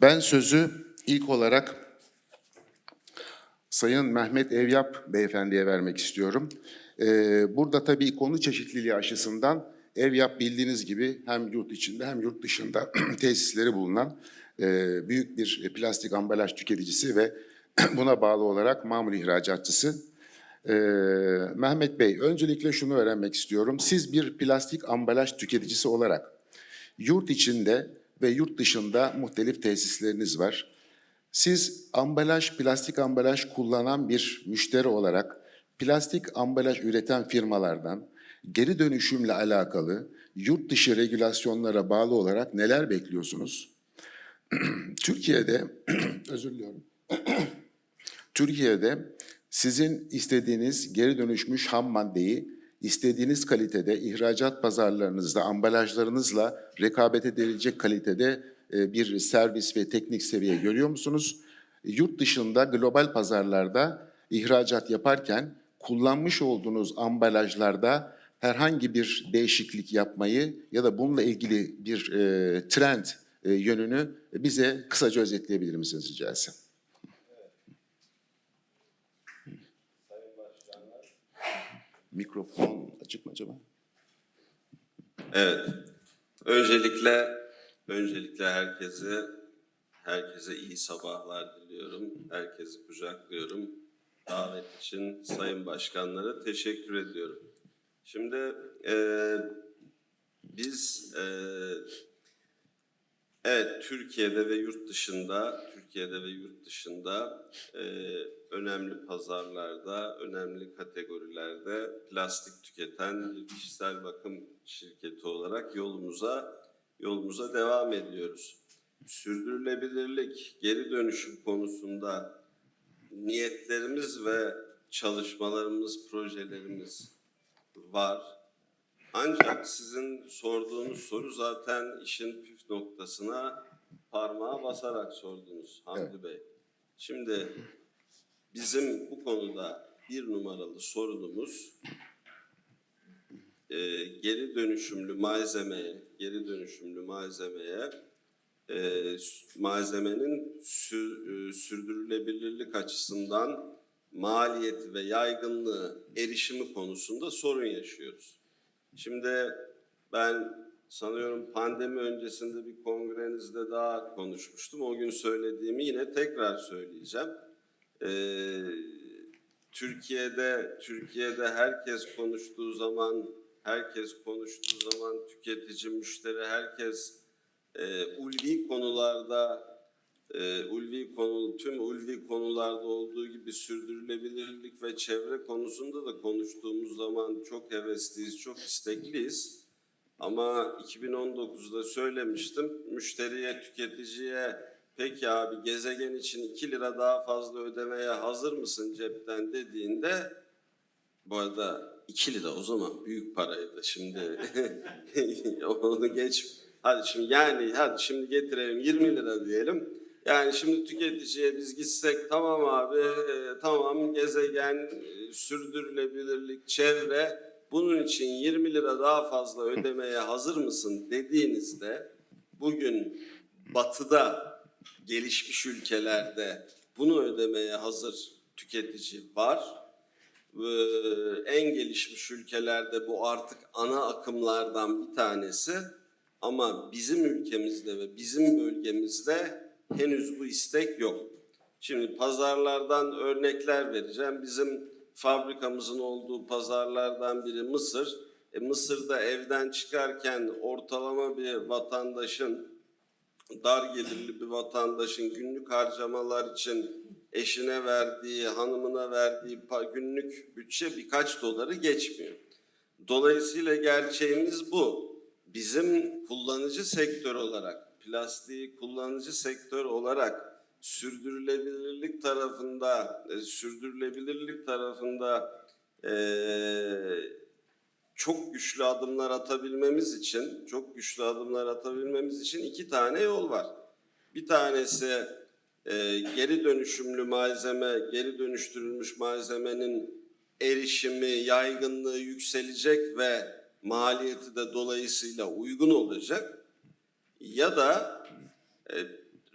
Ben sözü ilk olarak Sayın Mehmet Evyap beyefendiye vermek istiyorum. Ee, burada tabii konu çeşitliliği açısından Evyap bildiğiniz gibi hem yurt içinde hem yurt dışında tesisleri bulunan e, büyük bir plastik ambalaj tüketicisi ve buna bağlı olarak mamul ihracatçısı. Ee, Mehmet Bey, öncelikle şunu öğrenmek istiyorum. Siz bir plastik ambalaj tüketicisi olarak yurt içinde ve yurt dışında muhtelif tesisleriniz var. Siz ambalaj, plastik ambalaj kullanan bir müşteri olarak plastik ambalaj üreten firmalardan geri dönüşümle alakalı yurt dışı regülasyonlara bağlı olarak neler bekliyorsunuz? Türkiye'de, özür diliyorum. Türkiye'de sizin istediğiniz geri dönüşmüş ham maddeyi istediğiniz kalitede ihracat pazarlarınızda ambalajlarınızla rekabet edilecek kalitede e, bir servis ve teknik seviye görüyor musunuz? Yurt dışında global pazarlarda ihracat yaparken kullanmış olduğunuz ambalajlarda herhangi bir değişiklik yapmayı ya da bununla ilgili bir e, trend e, yönünü bize kısaca özetleyebilir misiniz rica etsem? Mikrofon açık mı acaba? Evet. Öncelikle öncelikle herkese herkese iyi sabahlar diliyorum. Herkesi kucaklıyorum. Davet için sayın başkanlara teşekkür ediyorum. Şimdi eee, biz eee, evet Türkiye'de ve yurt dışında Türkiye'de ve yurt dışında eee, önemli pazarlarda, önemli kategorilerde plastik tüketen bir kişisel bakım şirketi olarak yolumuza yolumuza devam ediyoruz. Sürdürülebilirlik, geri dönüşüm konusunda niyetlerimiz ve çalışmalarımız, projelerimiz var. Ancak sizin sorduğunuz soru zaten işin püf noktasına parmağı basarak sordunuz Hamdi Bey. Şimdi bizim bu konuda bir numaralı sorunumuz e, geri dönüşümlü malzemeye, geri dönüşümlü malzemeye e, malzemenin sü- e, sürdürülebilirlik açısından maliyeti ve yaygınlığı, erişimi konusunda sorun yaşıyoruz. Şimdi ben sanıyorum pandemi öncesinde bir kongrenizde daha konuşmuştum. O gün söylediğimi yine tekrar söyleyeceğim. Ee, Türkiye'de Türkiye'de herkes konuştuğu zaman herkes konuştuğu zaman tüketici, müşteri herkes e, ulvi konularda e, ulvi konu tüm ulvi konularda olduğu gibi sürdürülebilirlik ve çevre konusunda da konuştuğumuz zaman çok hevesliyiz, çok istekliyiz. Ama 2019'da söylemiştim, müşteriye, tüketiciye peki abi gezegen için 2 lira daha fazla ödemeye hazır mısın cepten dediğinde bu arada 2 lira o zaman büyük paraydı. Şimdi onu geç hadi şimdi yani hadi şimdi getirelim 20 lira diyelim. Yani şimdi tüketiciye biz gitsek tamam abi e, tamam gezegen e, sürdürülebilirlik çevre bunun için 20 lira daha fazla ödemeye hazır mısın? dediğinizde bugün batıda gelişmiş ülkelerde bunu ödemeye hazır tüketici var. Ee, en gelişmiş ülkelerde bu artık ana akımlardan bir tanesi. Ama bizim ülkemizde ve bizim bölgemizde henüz bu istek yok. Şimdi pazarlardan örnekler vereceğim. Bizim fabrikamızın olduğu pazarlardan biri Mısır. E, Mısır'da evden çıkarken ortalama bir vatandaşın dar gelirli bir vatandaşın günlük harcamalar için eşine verdiği, hanımına verdiği günlük bütçe birkaç doları geçmiyor. Dolayısıyla gerçeğimiz bu. Bizim kullanıcı sektör olarak, plastiği kullanıcı sektör olarak sürdürülebilirlik tarafında, e, sürdürülebilirlik tarafında eee çok güçlü adımlar atabilmemiz için, çok güçlü adımlar atabilmemiz için iki tane yol var. Bir tanesi e, geri dönüşümlü malzeme, geri dönüştürülmüş malzemenin erişimi, yaygınlığı yükselecek ve maliyeti de dolayısıyla uygun olacak. Ya da e,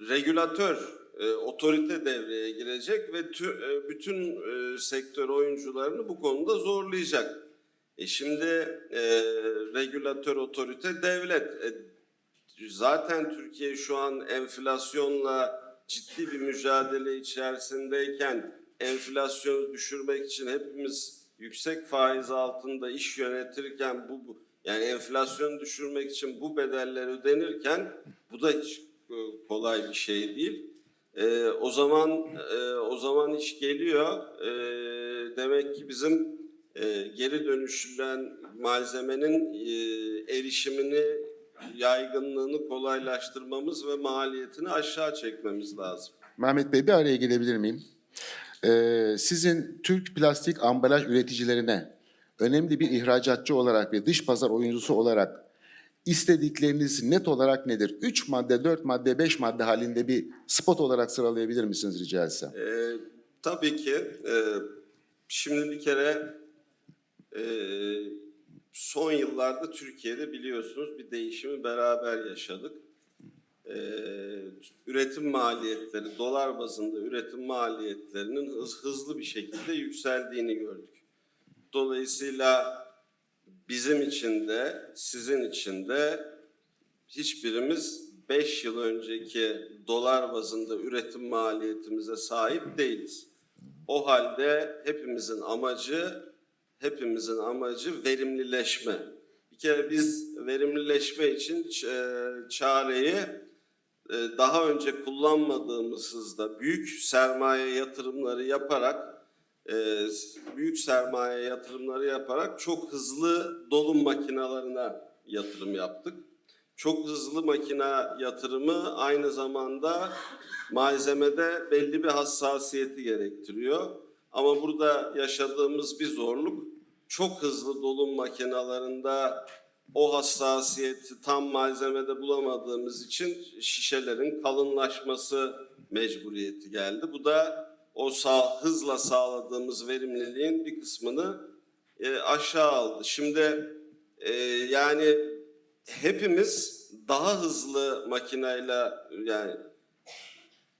regülatör, e, otorite devreye girecek ve tü- e, bütün e, sektör oyuncularını bu konuda zorlayacak. E şimdi e, regülatör otorite devlet. E, zaten Türkiye şu an enflasyonla ciddi bir mücadele içerisindeyken enflasyonu düşürmek için hepimiz yüksek faiz altında iş yönetirken bu yani enflasyonu düşürmek için bu bedeller ödenirken bu da hiç e, kolay bir şey değil. E, o zaman e, o zaman iş geliyor. E, demek ki bizim e, geri dönüşülen malzemenin e, erişimini, yaygınlığını kolaylaştırmamız ve maliyetini aşağı çekmemiz lazım. Mehmet Bey bir araya gelebilir miyim? Ee, sizin Türk plastik ambalaj üreticilerine önemli bir ihracatçı olarak ve dış pazar oyuncusu olarak istedikleriniz net olarak nedir? 3 madde, 4 madde, 5 madde halinde bir spot olarak sıralayabilir misiniz rica etsem? Ee, tabii ki. e, şimdi bir kere e, son yıllarda Türkiye'de biliyorsunuz bir değişimi beraber yaşadık. Ee, üretim maliyetleri, dolar bazında üretim maliyetlerinin hız, hızlı bir şekilde yükseldiğini gördük. Dolayısıyla bizim için de sizin için de hiçbirimiz 5 yıl önceki dolar bazında üretim maliyetimize sahip değiliz. O halde hepimizin amacı hepimizin amacı verimlileşme. Bir kere biz verimlileşme için e, çareyi e, daha önce kullanmadığımız hızda büyük sermaye yatırımları yaparak e, büyük sermaye yatırımları yaparak çok hızlı dolum makinalarına yatırım yaptık. Çok hızlı makina yatırımı aynı zamanda malzemede belli bir hassasiyeti gerektiriyor. Ama burada yaşadığımız bir zorluk çok hızlı dolum makinalarında o hassasiyeti tam malzemede bulamadığımız için şişelerin kalınlaşması mecburiyeti geldi. Bu da o sağ, hızla sağladığımız verimliliğin bir kısmını e, aşağı aldı. Şimdi e, yani hepimiz daha hızlı makineyle yani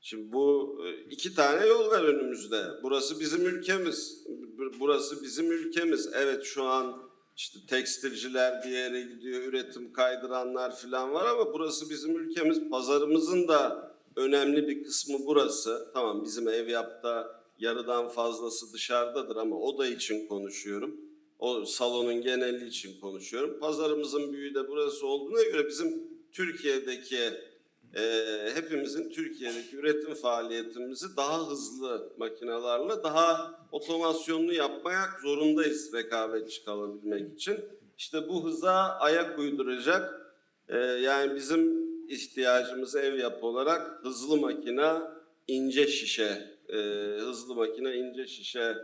Şimdi bu e, iki tane yol var önümüzde. Burası bizim ülkemiz. Bu- Burası bizim ülkemiz. Evet şu an işte tekstilciler bir yere gidiyor, üretim kaydıranlar falan var ama burası bizim ülkemiz. Pazarımızın da önemli bir kısmı burası. Tamam bizim ev yapta yarıdan fazlası dışarıdadır ama o da için konuşuyorum. O salonun geneli için konuşuyorum. Pazarımızın büyüğü de burası olduğuna göre bizim Türkiye'deki e, hepimizin Türkiye'deki üretim faaliyetimizi daha hızlı makinalarla daha otomasyonlu yapmaya zorundayız rekabetçi kalabilmek için. İşte bu hıza ayak uyduracak e, yani bizim ihtiyacımız ev yapı olarak hızlı makina, ince şişe, e, hızlı makina, ince şişe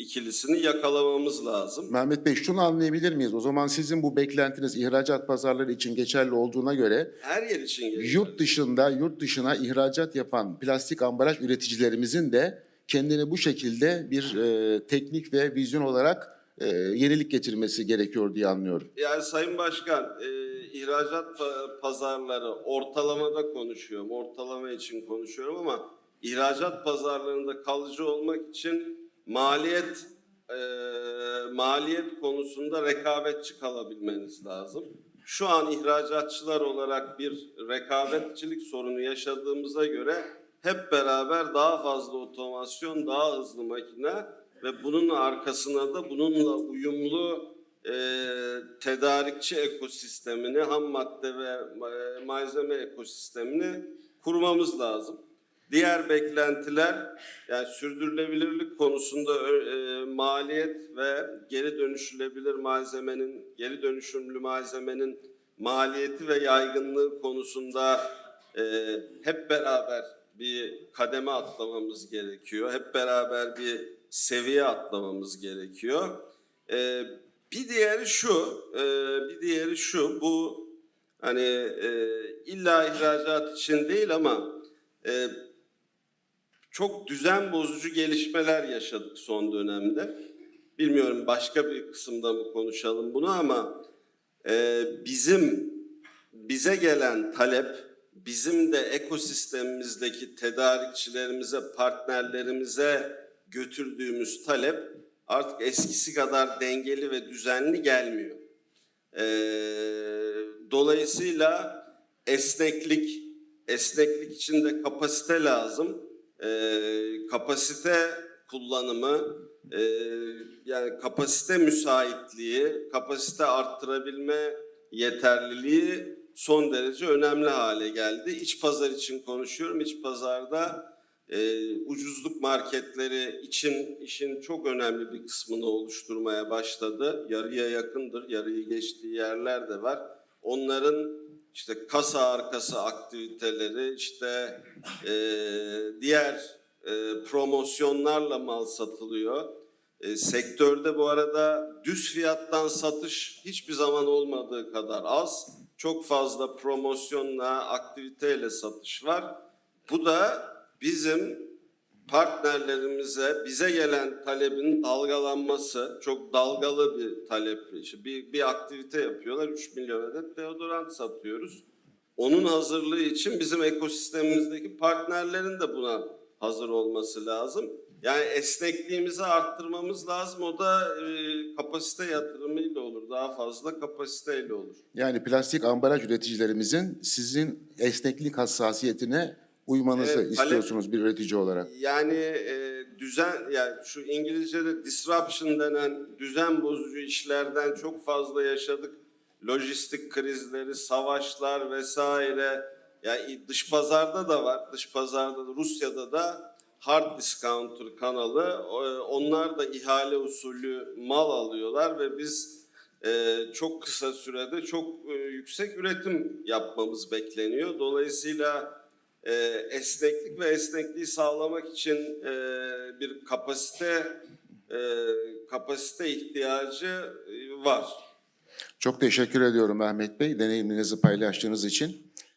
ikilisini yakalamamız lazım. Mehmet Bey şunu anlayabilir miyiz? O zaman sizin bu beklentiniz ihracat pazarları için geçerli olduğuna göre Her yer için geçerli. yurt dışında yurt dışına ihracat yapan plastik ambalaj üreticilerimizin de kendini bu şekilde bir e, teknik ve vizyon olarak e, yenilik getirmesi gerekiyor diye anlıyorum. Yani Sayın Başkan, e, ihracat pa- pazarları ortalamada konuşuyorum, ortalama için konuşuyorum ama ihracat pazarlarında kalıcı olmak için maliyet e, maliyet konusunda rekabetçi kalabilmeniz lazım. Şu an ihracatçılar olarak bir rekabetçilik sorunu yaşadığımıza göre hep beraber daha fazla otomasyon, daha hızlı makine ve bunun arkasına da bununla uyumlu e, tedarikçi ekosistemini, ham madde ve e, malzeme ekosistemini kurmamız lazım. Diğer beklentiler yani sürdürülebilirlik konusunda e, maliyet ve geri dönüşülebilir malzemenin, geri dönüşümlü malzemenin maliyeti ve yaygınlığı konusunda e, hep beraber bir kademe atlamamız gerekiyor. Hep beraber bir seviye atlamamız gerekiyor. E, bir diğeri şu, e, bir diğeri şu, bu hani e, illa ihracat için değil ama e, çok düzen bozucu gelişmeler yaşadık son dönemde. Bilmiyorum başka bir kısımda mı konuşalım bunu ama e, bizim bize gelen talep, bizim de ekosistemimizdeki tedarikçilerimize, partnerlerimize götürdüğümüz talep artık eskisi kadar dengeli ve düzenli gelmiyor. Ee, dolayısıyla esneklik, esneklik için de kapasite lazım. Ee, kapasite kullanımı, e, yani kapasite müsaitliği, kapasite arttırabilme yeterliliği son derece önemli hale geldi. İç pazar için konuşuyorum. İç pazarda e, ucuzluk marketleri için işin çok önemli bir kısmını oluşturmaya başladı. Yarıya yakındır, yarıyı geçtiği yerler de var. Onların işte kasa arkası aktiviteleri, işte e, diğer e, promosyonlarla mal satılıyor. E, sektörde bu arada düz fiyattan satış hiçbir zaman olmadığı kadar az. Çok fazla promosyonla, aktiviteyle satış var. Bu da bizim partnerlerimize bize gelen talebin dalgalanması çok dalgalı bir talep. İşte bir, bir aktivite yapıyorlar 3 milyon adet deodorant satıyoruz. Onun hazırlığı için bizim ekosistemimizdeki partnerlerin de buna hazır olması lazım. Yani esnekliğimizi arttırmamız lazım. O da e, kapasite yatırımıyla olur. Daha fazla kapasiteyle olur. Yani plastik ambalaj üreticilerimizin sizin esneklik hassasiyetine uymanızı Evet, talep- istiyorsunuz bir üretici olarak. Yani e, düzen yani şu İngilizce'de disruption denen düzen bozucu işlerden çok fazla yaşadık. Lojistik krizleri, savaşlar vesaire. Yani dış pazarda da var. Dış pazarda da Rusya'da da hard discounter kanalı. O- Onlar da ihale usulü mal alıyorlar ve biz e, çok kısa sürede çok e, yüksek üretim yapmamız bekleniyor. Dolayısıyla e, esneklik ve esnekliği sağlamak için e, bir kapasite e, kapasite ihtiyacı e, var. Çok teşekkür ediyorum Mehmet Bey deneyimlerinizi paylaştığınız için.